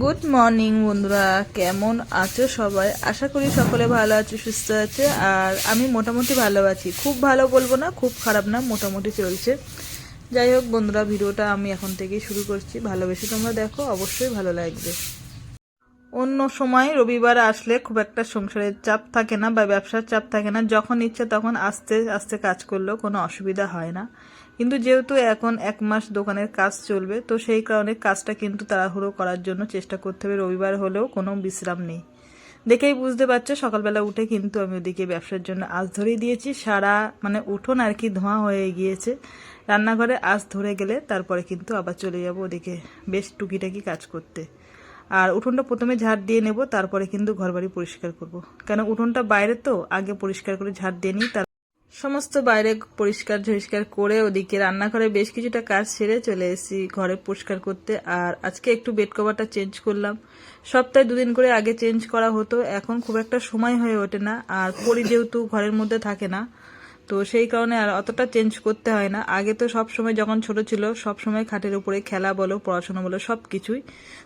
Good morning বন্ধুরা। কেমন আছো সবাই? আশা করি সকলে ভালো আছো, সুস্থ আছে। আর আমি মোটামুটি ভালো আছি। খুব ভালো বলব না, খুব খারাপ না, মোটামুটি চলছে। যাই হোক বন্ধুরা, ভিডিওটা আমি এখন থেকেই শুরু করছি। ভালোবেসে তোমরা দেখো, অবশ্যই ভালো লাগবে। অন্য সময় রবিবার আসলে খুব একটা সংসারের চাপ থাকে না বা ব্যবসার চাপ থাকে না। যখন ইচ্ছে তখন আস্তে আস্তে কাজ করলেও কোনো অসুবিধা হয় না। কিন্তু যেহেতু এখন এক মাস দোকানের কাজ চলবে, তো সেই কারণে কাজটা কিন্তু তাড়াহুড়ো করার জন্য চেষ্টা করতে হবে। রবিবার হলেও কোনো বিশ্রাম নেই। দেখেই বুঝতে পারছ, সকালবেলা উঠে কিন্তু আমি ওদিকে ব্যবসার জন্য আজ ধরেই দিয়েছি। সারা মানে উঠোন আর কি ধোঁয়া হয়ে গিয়েছে। রান্নাঘরে আজ ধরে গেলে তারপরে কিন্তু আবার চলে যাব ওদিকে। বেশ টুকিটাকি কাজ করতে। আর উঠোনটা প্রথমে ঝাড় দিয়ে নেব, তারপরে কিন্তু ঘরবাড়ি পরিষ্কার করব। কেন উঠোনটা বাইরে তো, আগে পরিষ্কার করে ঝাড় দিয়ে নিই, তার সমস্ত বাইরে পরিষ্কার ঝরিষ্কার করে ওদিকে রান্নাঘরে বেশ কিছুটা কাজ সেরে চলে এসেছি ঘরে পরিষ্কার করতে। আর আজকে একটু বেড কভারটা চেঞ্জ করলাম। সপ্তাহে দুদিন করে আগে চেঞ্জ করা হতো, এখন খুব একটা সময় হয়ে ওঠে না। আর পরি যেহেতু ঘরের মধ্যে থাকে না তো সেই কারণে আর অতটা চেঞ্জ করতে হয় না। আগে তো সব সময় যখন ছোট ছিল, সব সময় খাটের উপরে খেলা বলো, পড়াশোনা বলো, সব কিছুই।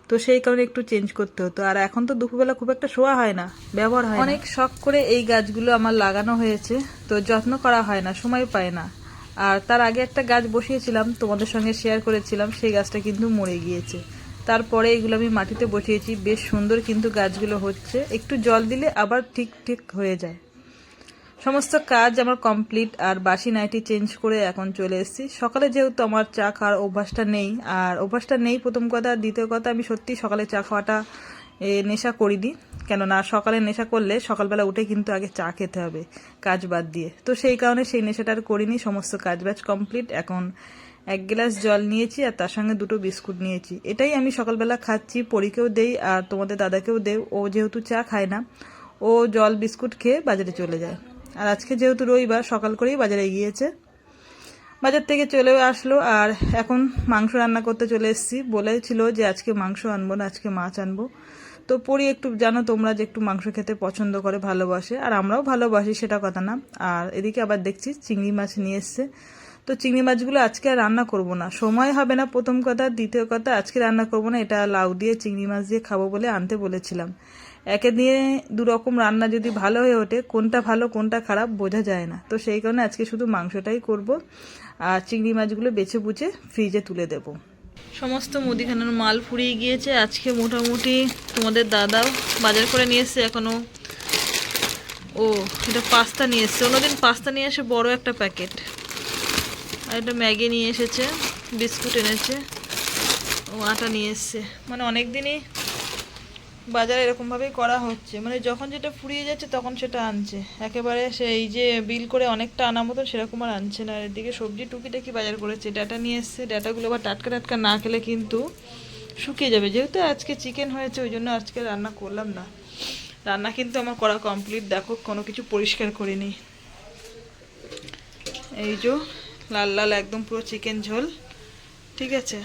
তো সেই কারণে একটু চেঞ্জ করতে হতো। আর এখন তো দুপুরবেলা খুব একটা শোয়া হয় না, ব্যবহার হয় অনেক শখ করে এই গাছগুলো আমার লাগানো হয়েছে, তো যত্ন করা হয় না, সময় পায় না। আর তার আগে একটা গাছ বসিয়েছিলাম, তোমাদের সঙ্গে শেয়ার করেছিলাম, সেই গাছটা কিন্তু মরে গিয়েছে। তারপরে এগুলো আমি মাটিতে বসিয়েছি, বেশ সুন্দর কিন্তু গাছগুলো হচ্ছে। একটু জল দিলে আবার ঠিক ঠিক হয়ে যায়। সমস্ত কাজ আমার কমপ্লিট আর বাসি নাইটি চেঞ্জ করে এখন চলে এসেছি। সকালে যেহেতু আমার চা খাওয়ার অভ্যাসটা নেই, আর অভ্যাসটা নেই প্রথম কথা। দ্বিতীয় কথা, আমি সত্যি সকালে চা খাওয়াটা নেশা করিনি। কেননা সকালে নেশা করলে সকালবেলা উঠে কিন্তু আগে চা খেতে হবে, কাজ বাদ দিয়ে। তো সেই কারণে সেই নেশাটা আর করিনি, সমস্ত কাজ বাজ কমপ্লিট। এখন এক গ্লাস জল নিয়েছি আর তার সঙ্গে দুটো বিস্কুট নিয়েছি। এটাই আমি সকালবেলা খাচ্ছি পরীকেও দেই আর তোমাদের দাদাকেও দেই। ও যেহেতু চা খায় না, ও জল বিস্কুট খেয়ে বাজারে চলে যায়। আর আজকে যেহেতু রবিবার, সকাল করেই বাজারে গিয়েছে। বাজার থেকে চলেও আসলো আর এখন মাংস রান্না করতে চলে এসেছি। বলেছিল যে আজকে মাংস আনব না, আজকে মাছ আনব। তো পরি একটু, জানো তোমরা যে একটু মাংস খেতে পছন্দ করে, ভালোবাসে। আর আমরাও ভালোবাসি, সেটা কথা না। আর এদিকে আবার দেখছি চিংড়ি মাছ নিয়ে এসছে। তো চিংড়ি মাছগুলো আজকে আর রান্না করব না। সময় হবে না প্রথম কথা, দ্বিতীয় কথা, আজকে রান্না করব না, এটা লাউ দিয়ে চিংড়ি মাছ দিয়ে খাব বলে আনতে বলেছিলাম। একে দিয়ে দু রকম রান্না যদি ভালো হয়ে ওঠে, কোনটা ভালো, কোনটা খারাপ বোঝা যায় না। তো সেই কারণে আজকে শুধু মাংসটাই করব আর চিংড়ি মাছগুলো বেছে বুঝে ফ্রিজে তুলে দেব। সমস্ত মুদিখানার মাল ফুরিয়ে গিয়েছে। আজকে মোটামুটি তোমাদের দাদাও বাজার করে নিয়ে এসছে এখনও ও, এটা পাস্তা নিয়ে এসছে। অন্যদিন পাস্তা নিয়ে এসে বড় একটা প্যাকেট। আর এটা ম্যাগি নিয়ে এসেছে, বিস্কুট এনেছে। ও, আটা নিয়ে এসছে। মানে অনেক দিনই বাজারে এরকমভাবেই করা হচ্ছে। মানে যখন যেটা ফুরিয়ে যাচ্ছে তখন সেটা আনছে। একেবারে সেই যে বিল করে অনেকটা আনা মতো সেরকম আর আনছে না। এদিকে সবজি টুকিটাকি বাজার করেছে? ডাটা নিয়ে এসছে। ডাটাগুলো আবার টাটকা টাটকা না খেলে কিন্তু শুকিয়ে যাবে। যেহেতু আজকে চিকেন হয়েছে, ওই জন্য আজকে রান্না করলাম না। রান্না কিন্তু আমার করা কমপ্লিট। দেখো, কোনো কিছু পরিষ্কার করিনি। এই যে, লাল লাল একদম পুরো চিকেন ঝোল। ঠিক আছে?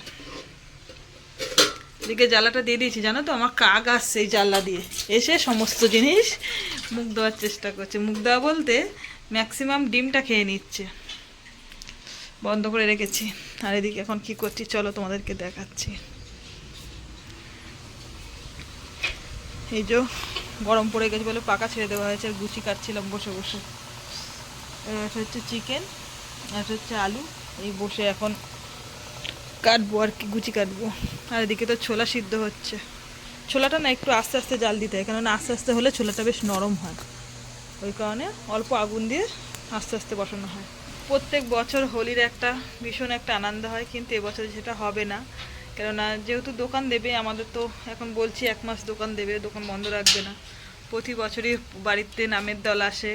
এদিকে জ্বালাটা দিয়ে দিয়েছি, জানো তো? আমার কাক আসছে এই জানলা দিয়ে। এসে সমস্ত জিনিস মুখ দেওয়ার চেষ্টা করছে। মুখ দেওয়া বলতে ম্যাক্সিমাম ডিমটা খেয়ে নিচ্ছে। বন্ধ করে রেখেছি। আর এদিকে এখন কি করছি, চলো তোমাদেরকে দেখাচ্ছি। এই যে গরম পড়ে গেছে বলে পাকা ছেড়ে দেওয়া হয়েছে, আর গুচি কাটছিলাম বসে বসে। এটা হচ্ছে চিকেন এটা হচ্ছে আলু। এই বসে এখন কাটবো আর কি, গুচি কাটবো। আর এদিকে তো ছোলা সিদ্ধ হচ্ছে। ছোলাটা না একটু আস্তে আস্তে জাল দিতে হয়, কেননা আস্তে আস্তে হলে ছোলাটা বেশ নরম হয়। ওই কারণে অল্প আগুন দিয়ে আস্তে আস্তে বসানো হয়। প্রত্যেক বছর হোলির একটা ভীষণ একটা আনন্দ হয়, কিন্তু এবছর সেটা হবে না। কেননা যেহেতু দোকান দেবে, আমাদের তো এখন বলছি এক মাস দোকান দেবে, দোকান বন্ধ রাখবে না। প্রতি বছরই বাড়িতে নামের দল আসে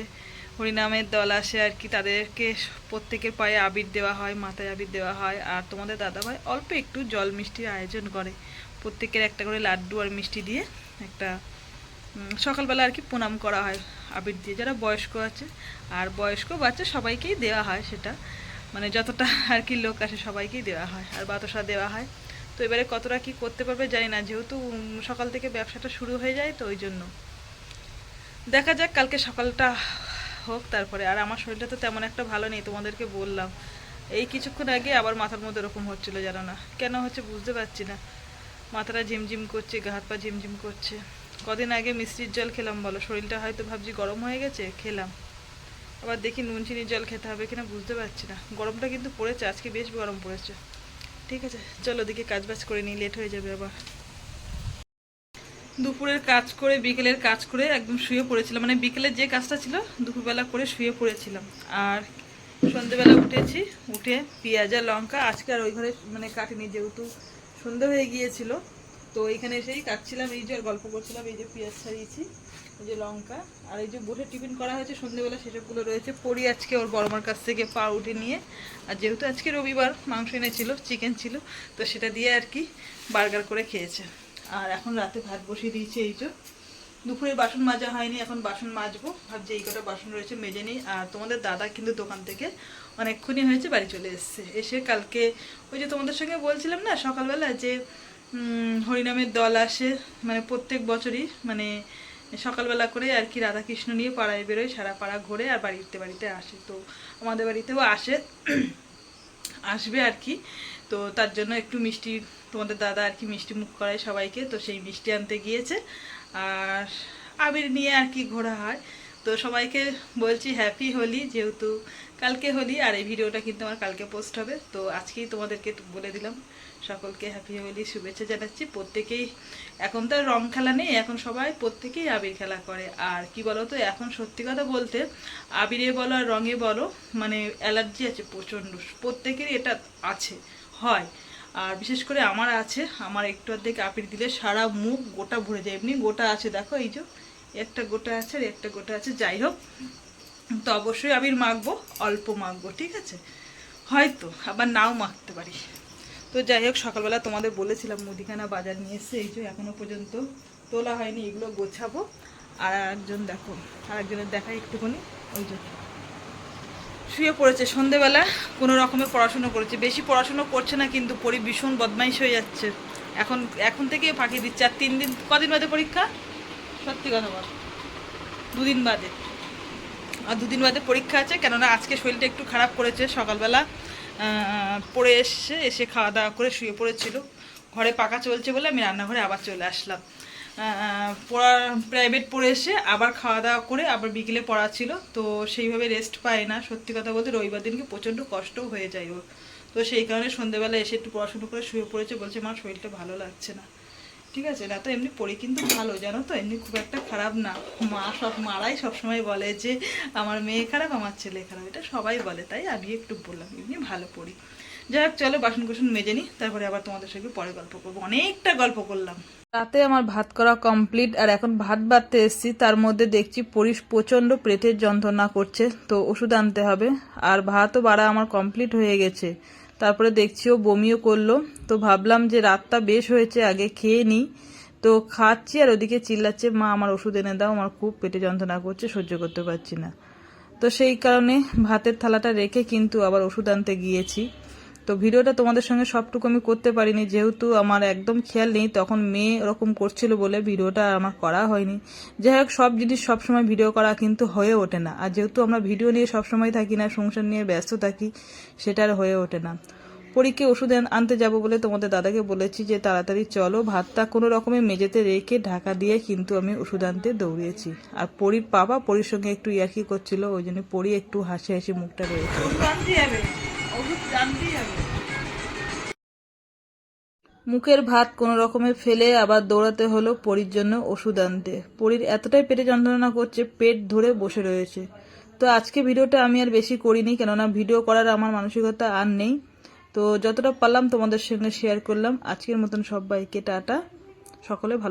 হরিনামের দল আসে আর কি, তাদেরকে প্রত্যেকের পায়ে আবির দেওয়া হয়, মাথায় আবির দেওয়া হয়। আর তোমাদের দাদাভাই অল্প একটু জল মিষ্টির আয়োজন করে। প্রত্যেকের একটা করে লাড্ডু আর মিষ্টি দিয়ে একটা সকালবেলা আর কি প্রণাম করা হয় আবির দিয়ে। যারা বয়স্ক আছে, আর বয়স্ক বাচ্চা সবাইকেই দেওয়া হয় সেটা। মানে যতটা আর কি লোক আসে সবাইকেই দেওয়া হয়, আর বাতাসা দেওয়া হয়। তো এবারে কতটা কি করতে পারবে জানি না, যেহেতু সকাল থেকে ব্যবসাটা শুরু হয়ে যায় তো ওই জন্য। দেখা যাক, কালকে সকালটা হোক, তারপরে আর আমার শরীরটা তো তেমন একটা ভালো নেই, তোমাদেরকে বললাম। এই কিছুক্ষণ আগে আবার মাথার মধ্যে এরকম হচ্ছিল জানো না। কেন হচ্ছে বুঝতে পারছি না। মাথাটা ঝিমঝিম করছে, গা হাত পা ঝিমঝিম করছে। কদিন আগে মিষ্টির জল খেলাম, বলো। শরীরটা হয়তো ভাবছি গরম হয়ে গেছে, খেলাম। আবার দেখি নুন, চিনির জল খেতে হবে কিনা বুঝতে পারছি না। গরমটা কিন্তু পড়েছে, আজকে বেশ গরম পড়েছে। ঠিক আছে, চলো দিকে কাজ বাজ করে নিই, লেট হয়ে যাবে আবার। দুপুরের কাজ করে, বিকেলের কাজ করে একদম শুয়ে পড়েছিলাম। মানে বিকেলের যে কাজটা ছিল, দুপুরবেলা করে শুয়ে পড়েছিলাম। আর সন্ধেবেলা উঠেছি, উঠে পেঁয়াজ আর লঙ্কা আজকে আর ওই ঘরে মানে কাটিনি যেহেতু সন্ধে হয়ে গিয়েছিল। তো এখানে এসেই কাটছিলাম, এই যে আর গল্প করছিলাম, এই যে পেঁয়াজ ছাড়িয়েছি, এই যে লঙ্কা, আর এই যে বসে টিফিন করা হয়েছে, সন্ধেবেলা সেসবগুলো রয়েছে। পড়ি আজকে ওর বড়মার কাছ থেকে পা উঠে নিয়ে। আর যেহেতু আজকে রবিবার মাংস এনেছিল চিকেন ছিল, তো সেটা দিয়ে আর কি বার্গার করে খেয়েছে। আর এখন রাতে ভাত বসিয়ে দিয়েছি এই যে। দুপুরে বাসন মাজা হয়নি, এখন বাসন মাজবো। ভাবছি এই কটা বাসন রয়েছে মেজে নিই। আর তোমাদের দাদা কিন্তু দোকান থেকে অনেকক্ষণই হয়েছে বাড়ি চলে এসছে। এসে কালকে ওই যে তোমাদের সঙ্গে বলছিলাম না, সকালবেলা যে হরিনামের দল আসে মানে প্রত্যেক বছরই মানে সকালবেলা করে আর কি রাধাকৃষ্ণ নিয়ে পাড়ায় বেরোয়, সারা পাড়া ঘোরে আর বাড়িতে বাড়িতে আসে। তো আমাদের বাড়িতেও আসে, আসবে আর কি। তো তার জন্য একটু মিষ্টি, তোমাদের দাদা আর কি মিষ্টি মুখ করায় সবাইকে, তো সেই মিষ্টি আনতে গিয়েছে। আর আবির নিয়ে আর কি ঘোরা হয়। তো সবাইকে বলছি হ্যাপি হোলি, যেহেতু কালকে হোলি, আর এই ভিডিওটা কিন্তু আমার কালকে পোস্ট হবে। তো আজকেই তোমাদেরকে বলে দিলাম, সকলকে হ্যাপি হোলি শুভেচ্ছা জানাচ্ছি। প্রত্যেকেই এখন তো রং খেলা নেই, এখন সবাই প্রত্যেকেই আবির খেলা করে। আর কি বলো তো এখন সত্যি কথা বলতে আবিরে বলো আর রঙে বলো মানে অ্যালার্জি আছে প্রচণ্ড। প্রত্যেকেরই এটা আছে। হয়। আর বিশেষ করে আমার আছে, আমার একটু অর্ধেক আপির দিলে সারা মুখ গোটা ভরে যায়, এমনি গোটা আছে। দেখো এই যে, একটা গোটা আছে আর একটা গোটা আছে। যাই হোক, তো অবশ্যই আবির মাখবো, অল্প মাখবো, ঠিক আছে? হয়তো, আবার নাও মাখতে পারি। তো যাই হোক, সকালবেলা তোমাদের বলেছিলাম মুদিখানা বাজার নিয়ে এসে, এই যে এখনও পর্যন্ত তোলা হয়নি, এগুলো গোছাবো। আর একজন দেখো আর একজনের দেখাই একটুখানি, ওই যে। শুয়ে পড়েছে। সন্ধেবেলা কোনো রকমের পড়াশুনো করেছে। বেশি পড়াশুনো করছে না, কিন্তু পরি ভীষণ বদমাইশ হয়ে যাচ্ছে। এখন এখন থেকে ফাঁকি দিচ্ছে। আর তিন দিন, কদিন বাদে পরীক্ষা? সত্যি কথা বল। দুদিন বাদে। আর দুদিন বাদে পরীক্ষা আছে, কেননা আজকে শরীরটা একটু খারাপ করেছে সকালবেলা। পড়ে এসে এসে খাওয়া দাওয়া করে শুয়ে পড়েছিল। ঘরে পাকা চলছে বলে আমি রান্নাঘরে আবার চলে আসলাম। পড়া প্রাইভেট পড়ে এসে আবার খাওয়া দাওয়া করে আবার বিকেলে পড়া ছিল, তো সেইভাবে রেস্ট পায় না। সত্যি কথা বলতে রবিবার দিনকে প্রচণ্ড কষ্টও হয়ে যায় ওর। তো সেই কারণে সন্ধেবেলা এসে একটু পড়াশুনো করে শুয়ে পড়েছে, বলছে আমার শরীরটা ভালো লাগছে না। ঠিক আছে, না তো এমনি পড়ি কিন্তু ভালো, জানো তো? এমনি খুব একটা খারাপ না। মা সব, মারাই সবসময় বলে যে, আমার মেয়ে খারাপ, আমার ছেলে খারাপ। এটা সবাই বলে, তাই আমি একটু বললাম, এমনি ভালো পড়ি। যাই হোক চলো বাসন কুসন মেজে নিই তারপরে আবার তোমাদের সঙ্গে পরে গল্প করব। অনেকটা গল্প করলাম। রাতে আমার ভাত করা কমপ্লিট আর এখন ভাত বাড়তে এসেছি, তার মধ্যে দেখছি পরিশ প্রচণ্ড পেটের যন্ত্রণা করছে, তো ওষুধ আনতে হবে। আর ভাতও বাড়া আমার কমপ্লিট হয়ে গেছে। তারপরে দেখছি ও বমিও করল, তো ভাবলাম যে রাতটা বেশ হয়েছে, আগে খেয়ে নিই। তো খাচ্ছি আর ওদিকে চিল্লাচ্ছে, মা, আমার ওষুধ এনে দাও, আমার খুব পেটে যন্ত্রণা করছে, সহ্য করতে পারছি না। তো সেই কারণে ভাতের থালাটা রেখে কিন্তু আবার ওষুধ আনতে গিয়েছি। তো ভিডিওটা তোমাদের সঙ্গে সবটুকু আমি করতে পারিনি। যেহেতু আমার একদম খেয়াল নেই, তখন মেয়ে ওরকম করছিল বলে ভিডিওটা আমার করা হয়নি। যাই হোক, সব জিনিস সবসময় ভিডিও করা কিন্তু হয়ে ওঠে না। আর যেহেতু আমরা ভিডিও নিয়ে সবসময় থাকি না, সংসার নিয়ে ব্যস্ত থাকি, সেটা আর হয়ে ওঠে না। পরীকে ওষুধ আনতে যাব বলে তোমাদের দাদাকে বলেছি যে, তাড়াতাড়ি চলো, ভাতটা কোনো রকমে মেঝেতে রেখে ঢাকা দিয়ে কিন্তু আমি ওষুধ আনতে দৌড়িয়েছি। আর পরীর বাবা পরীর সঙ্গে একটু ইয়ার্কি করছিল, ওই জন্য পরী একটু হাসি হাসি মুখটা রয়েছে মুখের ভাত কোনো রকমে ফেলে আবার দৌড়াতে হলো পরির জন্য ওষুধ আনতে। পরির এতটাই পেটে যন্ত্রণা করছে, পেট ধরে বসে রয়েছে। তো আজকে ভিডিওটা আমি আর বেশি করিনি, কেননা ভিডিও করার আমার মানসিকতা আর নেই। তো যতটা পারলাম তোমাদের সঙ্গে শেয়ার করলাম। আজকের মতন সবাইকে টাটা। সকলে ভালো